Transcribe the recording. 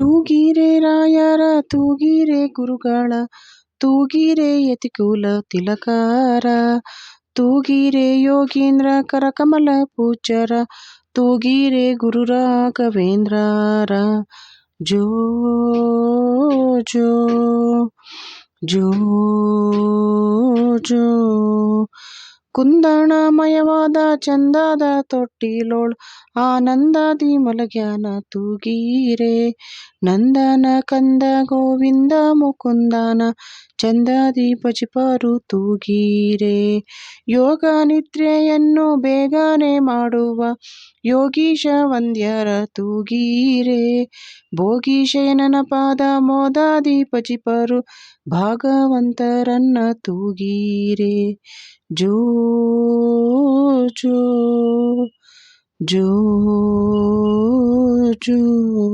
ತೂಗಿರೆ ರಾಯರ, ತೂಗಿರೆ ಗುರುಗಳ, ತೂಗಿರೆ ಯತಿಕುಲ ತಿಲಕಾರ, ತೂಗಿರೆ ಯೋಗೀಂದ್ರ ಕರಕಮಲ ಪೂಜರ ತೂಗಿರೆ ಗುರು ರಾಘವೇಂದ್ರರ. ಜೋ ಜೋ ಜೋ ಜೋ. ಕುಂದಣಮಯವಾದ ಚಂದದ ತೊಟ್ಟಿಲೋಳ್ ಆನಂದದಿ ಮಲಗ್ಯಾನ ತೂಗೀರೆ. ನಂದನ ಕಂದ ಗೋವಿಂದ ಮುಕುಂದನ ಚಂದದಿ ಭಜಿಪರು ತೂಗೀರೆ. ಯೋಗ ನಿದ್ರೆಯನ್ನು ಬೇಗನೆ ಮಾಡುವ ಯೋಗೀಶ ವಂದ್ಯರ ತೂಗೀರೆ ಭೋಗೀಶಯನನ ಪಾದ ಮೋದಾದಿ ಪಚಿಪರು ಭಾಗವಂತರನ್ನ ತೂಗೀರೆ. ಜೋ ಜೋ ಜೋ ಜೋ.